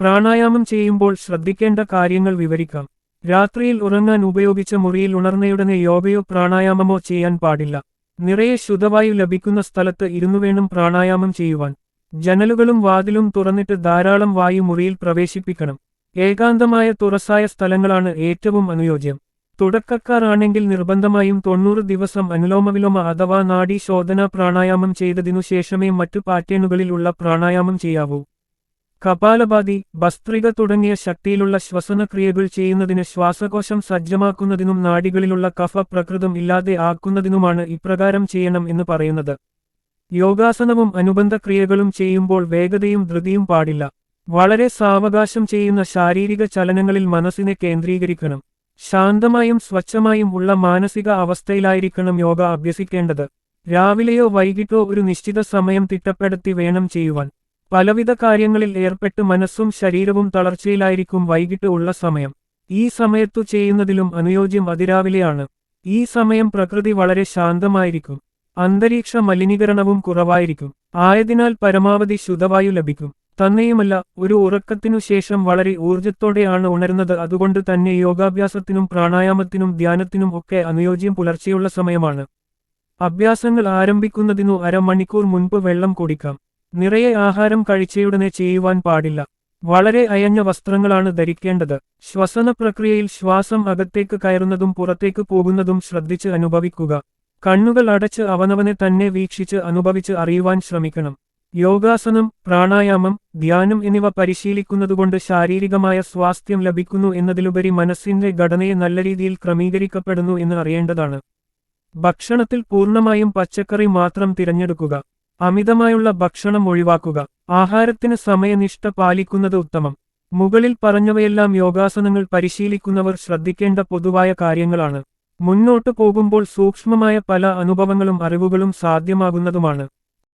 പ്രാണായാമം ചെയ്യുമ്പോൾ ശ്രദ്ധിക്കേണ്ട കാര്യങ്ങൾ വിവരിക്കാം. രാത്രിയിൽ ഉറങ്ങാൻ ഉപയോഗിച്ച മുറിയിൽ ഉണർന്നയുടനെ യോഗയോ പ്രാണായാമമോ ചെയ്യാൻ പാടില്ല. നിറയെ ശുദ്ധവായു ലഭിക്കുന്ന സ്ഥലത്ത് ഇരുന്നു വേണം പ്രാണായാമം ചെയ്യുവാൻ. ജനലുകളും വാതിലും തുറന്നിട്ട് ധാരാളം വായു മുറിയിൽ പ്രവേശിപ്പിക്കണം. ഏകാന്തമായ തുറസായ സ്ഥലങ്ങളാണ് ഏറ്റവും അനുയോജ്യം. തുടക്കക്കാരാണെങ്കിൽ നിർബന്ധമായും തൊണ്ണൂറ് ദിവസം അനുലോമവിലോമ അഥവാ നാഡീ ശോധന പ്രാണായാമം ചെയ്തതിനു ശേഷമേ മറ്റു പാറ്റേണുകളിലുള്ള പ്രാണായാമം ചെയ്യാവൂ. കപാലഭാതി ഭസ്ത്രിക തുടങ്ങിയ ശക്തിയിലുള്ള ശ്വസനക്രിയകൾ ചെയ്യുന്നതിന് ശ്വാസകോശം സജ്ജമാക്കുന്നതിനും നാഡികളിലുള്ള കഫ പ്രകൃതം ഇല്ലാതെ ആക്കുന്നതിനുമാണ് ഇപ്രകാരം ചെയ്യണം എന്ന് പറയുന്നത്. യോഗാസനവും അനുബന്ധ ക്രിയകളും ചെയ്യുമ്പോൾ വേഗതയും ധൃതിയും പാടില്ല. വളരെ സാവകാശം ചെയ്യുന്ന ശാരീരിക ചലനങ്ങളിൽ മനസ്സിനെ കേന്ദ്രീകരിക്കണം. ശാന്തമായും സ്വച്ഛമായും ഉള്ള മാനസിക അവസ്ഥയിലായിരിക്കണം യോഗ അഭ്യസിക്കേണ്ടത്. രാവിലെയോ വൈകിട്ടോ ഒരു നിശ്ചിത സമയം തിട്ടപ്പെടുത്തി വേണം ചെയ്യുവാൻ. പലവിധ കാര്യങ്ങളിൽ ഏർപ്പെട്ട് മനസ്സും ശരീരവും തളർച്ചയിലായിരിക്കും വൈകിട്ട് ഉള്ള സമയം. ഈ സമയത്തു ചെയ്യുന്നതിലും അനുയോജ്യം അതിരാവിലെയാണ്. ഈ സമയം പ്രകൃതി വളരെ ശാന്തമായിരിക്കും. അന്തരീക്ഷ മലിനീകരണവും കുറവായിരിക്കും. ആയതിനാൽ പരമാവധി ശുദ്ധവായു ലഭിക്കും. തന്നെയുമല്ല ഒരു ഉറക്കത്തിനു ശേഷം വളരെ ഊർജത്തോടെയാണ് ഉണരുന്നത്. അതുകൊണ്ട് തന്നെ യോഗാഭ്യാസത്തിനും പ്രാണായാമത്തിനും ധ്യാനത്തിനും ഒക്കെ അനുയോജ്യം പുലർച്ചെയുള്ള സമയമാണ്. അഭ്യാസങ്ങൾ ആരംഭിക്കുന്നതിനു അരമണിക്കൂർ മുൻപ് വെള്ളം കുടിക്കാം. നിറയെ ആഹാരം കഴിച്ചയുടനെ ചെയ്യുവാൻ പാടില്ല. വളരെ അയഞ്ഞ വസ്ത്രങ്ങളാണ് ധരിക്കേണ്ടത്. ശ്വസന പ്രക്രിയയിൽ ശ്വാസം അകത്തേക്ക് കയറുന്നതും പുറത്തേക്ക് പോകുന്നതും ശ്രദ്ധിച്ച് അനുഭവിക്കുക. കണ്ണുകൾ അടച്ച് അവനവനെ തന്നെ വീക്ഷിച്ച് അനുഭവിച്ച് അറിയുവാൻ ശ്രമിക്കണം. യോഗാസനം പ്രാണായാമം ധ്യാനം എന്നിവ പരിശീലിക്കുന്നതുകൊണ്ട് ശാരീരികമായ സ്വാസ്ഥ്യം ലഭിക്കുന്നു എന്നതിലുപരി മനസ്സിന്റെ ഘടനയെ നല്ല രീതിയിൽ ക്രമീകരിക്കപ്പെടുന്നു എന്ന് അറിയേണ്ടതാണ്. ഭക്ഷണത്തിൽ പൂർണമായും പച്ചക്കറി മാത്രം തിരഞ്ഞെടുക്കുക. അമിതമായുള്ള ഭക്ഷണം ഒഴിവാക്കുക. ആഹാരത്തിന് സമയനിഷ്ഠ പാലിക്കുന്നത് ഉത്തമം. മുകളിൽ പറഞ്ഞവയെല്ലാം യോഗാസനങ്ങൾ പരിശീലിക്കുന്നവർ ശ്രദ്ധിക്കേണ്ട പൊതുവായ കാര്യങ്ങളാണ്. മുന്നോട്ടു പോകുമ്പോൾ സൂക്ഷ്മമായ പല അനുഭവങ്ങളും അറിവുകളും സാധ്യമാകുന്നതുമാണ്.